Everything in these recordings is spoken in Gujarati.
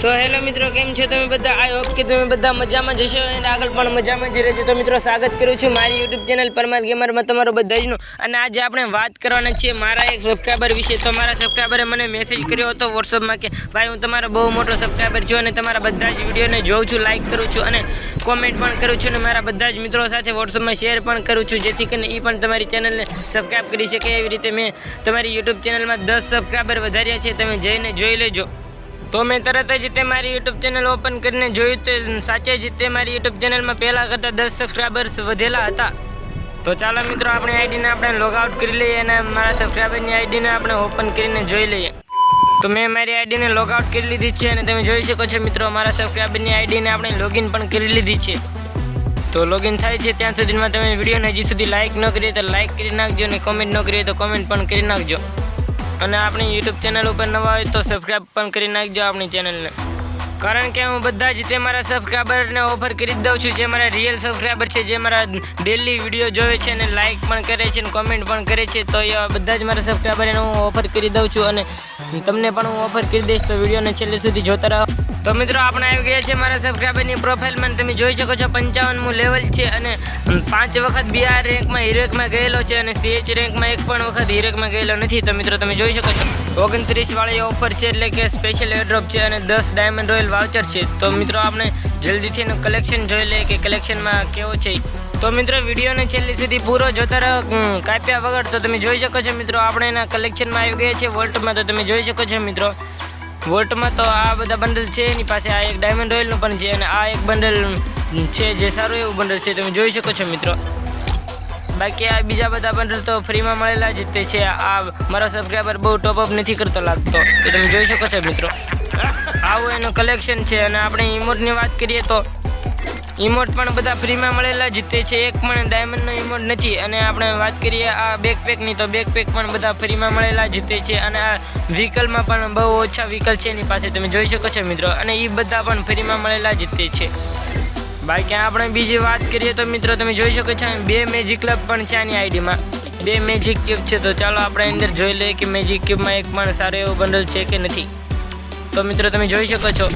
સો હેલો મિત્રો, કેમ છો તમે બધા? આઈ હોપ કે તમે બધા મજામાં જશો અને આગળ પણ મજામાં જ રહેજો. તો મિત્રો, સ્વાગત કરું છું મારી યુટ્યુબ ચેનલ પરમાર ગેમરમાં બધા બધાજનું અને આજે આપણે વાત કરવાના છીએ મારા એક સબસ્ક્રાઈબર વિશે. તો મારા સબસ્ક્રાઈબરે મને મેસેજ કર્યો હતો વોટ્સઅપમાં કે, ભાઈ, હું તમારો બહુ મોટો સબસ્ક્રાઈબર છું અને તમારા બધા જ વિડીયોને જોઉં છું લાઇક કરું છું અને કોમેન્ટ પણ કરું છું અને મારા બધા જ મિત્રો સાથે વોટ્સઅપમાં શેર પણ કરું છું, જેથી કરીને એ પણ તમારી ચેનલને સબસ્ક્રાઈબ કરી શકે. એવી રીતે મેં તમારી યુટ્યુબ ચેનલમાં દસ સબસ્ક્રાઈબર વધાર્યા છે. તમે જઈને જોઈ લેજો. તો મેં તરત જ તે મારી યુટ્યુબ ચેનલ ઓપન કરીને જોયું તો સાચે જ તે મારી યુટ્યુબ ચેનલમાં પહેલાં કરતાં દસ સબસ્ક્રાઈબર્સ વધેલા હતા. તો ચાલો મિત્રો, આપણી આઈડીને આપણે લોગઆઉટ કરી લઈએ અને મારા સબસ્ક્રાઈબરની આઈડીને આપણે ઓપન કરીને જોઈ લઈએ. તો મેં મારી આઈડીને લોગઆઉટ કરી લીધી છે અને તમે જોઈ શકો છો મિત્રો, મારા સબસ્ક્રાઈબરની આઈડીને આપણે લોગિન પણ કરી લીધી છે. તો લોગિન થાય છે ત્યાં સુધીમાં તમે વિડીયોને હજી સુધી લાઇક ન કરીએ તો લાઇક કરી નાખજો અને કોમેન્ટ ન કરીએ તો કોમેન્ટ પણ કરી નાખજો. અને આપણી યુટ્યુબ ચેનલ ઉપર નવા હોય તો સબસ્ક્રાઈબ પણ કરી નાખજો આપણી ચેનલને કારણ કે હું બધા જ તે મારા સબસ્ક્રાઈબરને ઓફર કરી જ દઉં છું, જે મારા રિયલ સબસ્ક્રાઈબર છે, જે મારા ડેલી વીડિયો જોવે છે અને લાઇક પણ કરે છે અને કોમેન્ટ પણ કરે છે, તો એવા બધા જ મારા સબસ્ક્રાઈબરને હું ઓફર કરી દઉં છું અને તમને પણ હું ઓફર કરી દઈશ તો વિડીયોને છેલ્લે સુધી જોતા રહો. તો મિત્રો આપણે આવી ગયા છે મારા સબસ્ક્રાઈબરની પ્રોફાઇલમાં તમે જોઈ શકો છો પંચાવનમું લેવલ છે અને પાંચ વખત બીઆર રેન્કમાં હિરેકમાં ગયેલો છે અને સીએચ રેન્કમાં એક પણ વખત હિરેકમાં ગયેલો નથી. તો મિત્રો તમે જોઈ શકો છો, ઓગણત્રીસ વાળી ઓફર છે એટલે કે સ્પેશિયલ એરડ્રોપ છે અને દસ ડાયમંડ રોયલ વાઉચર છે. તો મિત્રો આપણે જલ્દીથી એનું કલેક્શન જોઈ લઈએ કે કલેક્શનમાં કેવો છે. તો મિત્રો વિડીયોને છેલ્લી સુધી પૂરો જોતા રહો કાપ્યા વગર તો તમે જોઈ શકો છો મિત્રો આપણે એના કલેક્શનમાં આવી ગયા છે વોલ્ટમાં તો તમે જોઈ શકો છો મિત્રો વોલ્ટમાં તો આ બધા બંડલ છે, એની પાસે આ એક ડાયમંડ રોયલનું પણ છે અને આ એક બંડલ છે જે સારું એવું બંડલ છે, તમે જોઈ શકો છો મિત્રો. બાકી આ બીજા બધા બંડલ તો ફ્રીમાં મળેલા જ તે છે, આ મારો સબસ્ક્રાઈબર બહુ ટોપઅપ નથી કરતો લાગતો, એ તમે જોઈ શકો છો મિત્રો. આવું એનું કલેક્શન છે અને આપણે ઇમોટની વાત કરીએ તો ઇમોટ પણ બધા ફ્રીમાં મળેલા જ તે છે. એક પણ ડાયમંડનો ઇમોટ નથી. અને આપણે વાત કરીએ આ બેકપેકની તો બેકપેક પણ બધા ફ્રીમાં મળેલા જ તે છે. અને આ વ્હીકલમાં પણ બહુ ઓછા વ્હીકલ છે એની પાસે. તમે જોઈ શકો છો મિત્રો. અને એ બધા પણ ફ્રીમાં મળેલા જ તે છે. બાકી આપણે બીજી વાત કરીએ તો મિત્રો, તમે જોઈ શકો છો બે મેજિક ક્લબ પણ છે આની આઈડીમાં બે મેજિક ક્યુબ છે. તો ચાલો આપણે અંદર જોઈ લઈએ કે મેજિક ક્યુબમાં એક પણ સારો એવો બંડલ છે કે નથી. તો મિત્રો, તમે જોઈ શકો છો.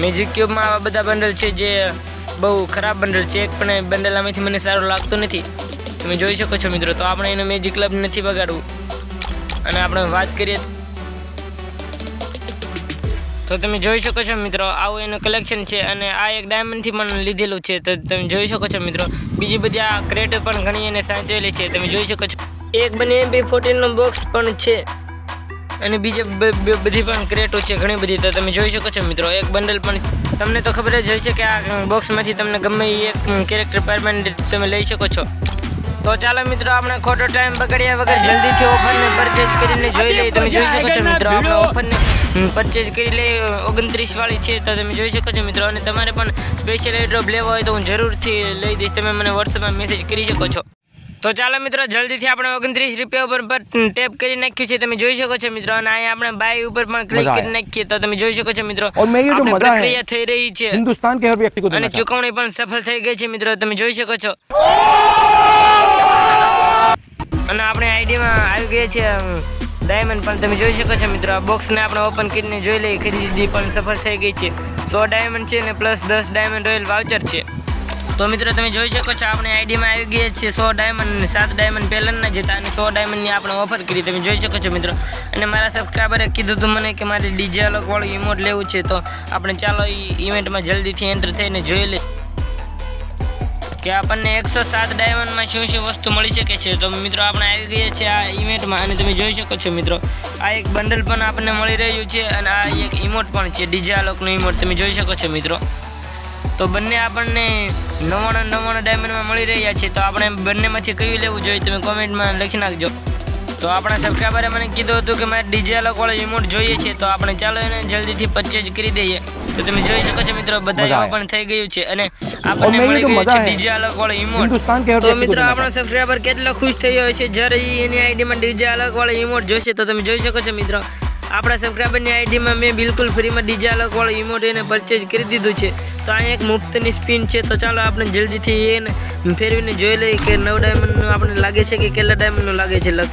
મેજિક ક્યુબમાં આવા બધા બંડલ છે જે બહુ ખરાબ બંડલ છે, એક પણ બંડલ આમાંથી મને સારું લાગતું નથી. તમે જોઈ શકો છો મિત્રો, તો આપણે એનો મેજિક ક્લબ નથી બગાડવું. અને આપણે વાત કરીએ તો તમે જોઈ શકો છો મિત્રો, આવું એનું કલેક્શન છે અને આ એક ડાયમંડથી પણ લીધેલું છે. તો તમે જોઈ શકો છો મિત્રો, બીજી બધી આ ક્રેટ પણ ઘણી એને સાચવેલી છે. તમે જોઈ શકો છો, એક બને બી ફોર્ટીનનો બોક્સ પણ છે. અને બીજે બધી પણ ક્રેટો છે ઘણી બધી. તો તમે જોઈ શકો છો મિત્રો, એક બંડલ પણ તમને તો ખબર જ હશે કે આ બોક્સમાંથી તમને ગમે એ એક કેરેક્ટર પરમાનન્ટ તમે લઈ શકો છો. તો ચાલો મિત્રો આપણે ખોટો ટાઈમ બગાડ્યા વગર જલ્દીથી ઓફરને પરચેઝ કરીને જોઈ લઈએ. તમે જોઈ શકો છો મિત્રો આપણે ઓફરને પરચેઝ કરી લઈએ. ઓગણત્રીસ વાળી છે તો તમે જોઈ શકો છો મિત્રો. અને તમારે પણ સ્પેશિયલ એડ્રોપ લેવો હોય તો હું જરૂરથી લઈ દઈશ. તમે મને વોટ્સઅપમાં મેસેજ કરી શકો છો. તો ચાલો મિત્રો જલ્દીથી આપણે ઓગણત્રીસ રૂપિયા ઉપર ટેપ કરી નાખ્યું છે. તમે જોઈ શકો છો મિત્રો અને અહીંયા આપણે બાય ઉપર પણ ક્લિક કરી નાખીએ તો તમે જોઈ શકો છો મિત્રો પ્રક્રિયા થઈ રહી છે. હિન્દુસ્તાન કે હર વ્યક્તિ કો અને ચૂકવણી પણ સફળ થઈ ગઈ છે મિત્રો તમે જોઈ શકો છો. અને આપણે આઈડીમાં આવી ગયા છે ડાયમંડ પણ તમે જોઈ શકો છો મિત્રો. આ બોક્સને આપણે ઓપન કરીને જોઈ લઈએ ખરીદી પણ સફળ થઈ ગઈ છે. સો ડાયમંડ છે ને પ્લસ દસ ડાયમંડ રોયલ વાઉચર છે. તો મિત્રો, તમે જોઈ શકો છો, આપણે આઈડીમાં આવી ગયા છે સો ડાયમંડ અને સાત ડાયમંડ પહેલાંના જતા અને સો ડાયમંડની આપણે ઓફર કરી. તમે જોઈ શકો છો મિત્રો. અને મારા સબસ્ક્રાઈબરે કીધું હતું મને કે મારે ડીજે અલગવાળું ઇમોટ લેવું છે, તો આપણે ચાલો એ ઇવેન્ટમાં જલ્દીથી એન્ટર થઈને જોઈ લઈએ. કે આપણને એકસો સાત ડાયમંડમાં શું શું વસ્તુ મળી શકે છે? તો મિત્રો, આપણે આવી ગયા છે આ ઇવેન્ટમાં અને તમે જોઈ શકો છો મિત્રો, આ એક બંડલ પણ આપણને મળી રહ્યું છે, અને આ એક ઇમોટ પણ છે ડીજે અલોકનું ઇમોટ તમે જોઈ શકો છો મિત્રો. તો બંને આપણને નવ્વાણું નવ્વાણું ડાયમંડમાં મળી રહ્યા છે. તો આપણે બંનેમાંથી કયું લેવું જોઈએ તમે કોમેન્ટમાં લખી નાખજો. તો આપણા સબસ્ક્રાઈબરે મને કીધું હતું કે મારે ડીજે અલગવાળો ઇમોટ જોઈએ છે. તો આપણે ચાલો એને જલ્દીથી પરચેજ કરી દઈએ. તો તમે જોઈ શકો છો મિત્રો બધા પણ થઈ ગયું છે અને આપણને મળી ગયું છે ડીજે અલગ વાળો ઇમોટ તો મિત્રો આપણા સબસ્ક્રાઇબર કેટલો ખુશ થયો હોય છે જ્યારે એની આઈડીમાં ડીજે અલગ વાળો ઇમોટ જોશે તો તમે જોઈ શકો છો મિત્રો આપણા સબસ્ક્રાઇબરની આઈડીમાં મેં બિલકુલ ફ્રીમાં ડીજે અલગ વાળો ઇમોટ એને પરચેજ કરી દીધું છે. તો અહીં એક મુફ્તની સ્પિન છે. તો ચાલો આપણે જલ્દીથી એને ફેરવીને જોઈ લઈએ કે નવ ડાયમંડનું આપણે લાગે છે કે કેટલા ડાયમંડનું લાગે છે લગ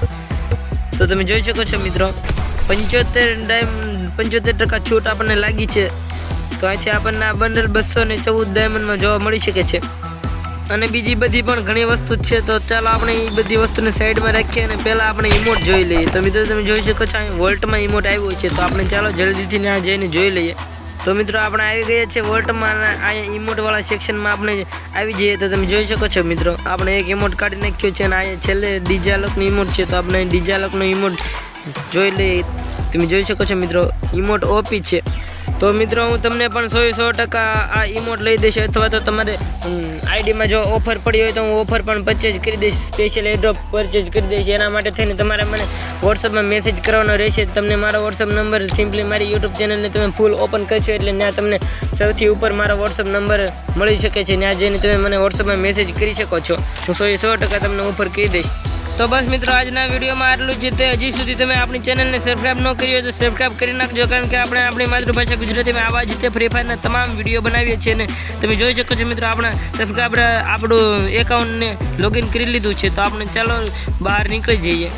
તો તમે જોઈ શકો છો મિત્રો, પંચોતેર ડાયમંડ પંચોતેર ટકા છૂટ આપણને લાગી છે. તો અહીંથી આપણને આ બંડલ બસો ને ચૌદ ડાયમંડમાં જોવા મળી શકે છે. અને બીજી બધી પણ ઘણી વસ્તુ છે. તો ચાલો આપણે એ બધી વસ્તુને સાઈડમાં રાખીએ અને પહેલાં આપણે ઇમોટ જોઈ લઈએ. તો મિત્રો તમે જોઈ શકો છો, અહીં વોલ્ટમાં ઇમોટ આવ્યો છે. તો આપણે ચાલો જલ્દીથી ત્યાં જઈને જોઈ લઈએ. તો મિત્રો આપણે આવી ગયા છે વોલ્ટમાં અહીંયા ઇમોટવાળા સેક્શનમાં આપણે આવી જઈએ તો તમે જોઈ શકો છો મિત્રો. આપણે એક ઇમોટ કાઢી નાખ્યો છે અને અહીંયા છેલ્લે ડીજાલકનો ઇમોટ છે. તો આપણે ડીજાલકનો ઇમોટ જોઈ લઈએ. તમે જોઈ શકો છો મિત્રો ઇમોટ ઓપી છે. તો મિત્રો, હું તમને પણ સો સો ટકા આ ઇમોટ લઈ દઈશ અથવા તો તમારે આઈડીમાં જો ઓફર પડી હોય તો હું ઓફર પણ પરચેજ કરી દઈશ સ્પેશિયલ એડ્રોપ પરચેજ કરી દઈશ. એના માટે થઈને તમારે મને વોટ્સઅપમાં મેસેજ કરવાનો રહેશે. તમને મારો વોટ્સઅપ નંબર સિમ્પલી મારી યુટ્યુબ ચેનલને તમે ફૂલ ઓપન કરશો એટલે ત્યાં તમને સૌથી ઉપર મારો વોટ્સઅપ નંબર મળી શકે છે. ત્યાં જઈને તમે મને વોટ્સઅપમાં મેસેજ કરી શકો છો. હું સો સો ટકા તમને ઓફર કરી દઈશ. તો બસ મિત્રો, આજના વિડીયોમાં આટલું જ તે હજી સુધી તમે આપણી ચેનલને સબસ્ક્રાઈબ ન કરી હોય તો સબસ્ક્રાઈબ કરી નાખજો, કારણ કે આપણે આપણી માતૃભાષા ગુજરાતીમાં આવા જ રીતે ફ્રી ફાયરના તમામ વીડિયો બનાવીએ છીએ ને તમે જોઈ શકો છો મિત્રો, આપણા સબસ્ક્રાઈબર આપણું એકાઉન્ટને લોગિન કરી લીધું છે. તો આપણે ચાલો બહાર નીકળી જઈએ.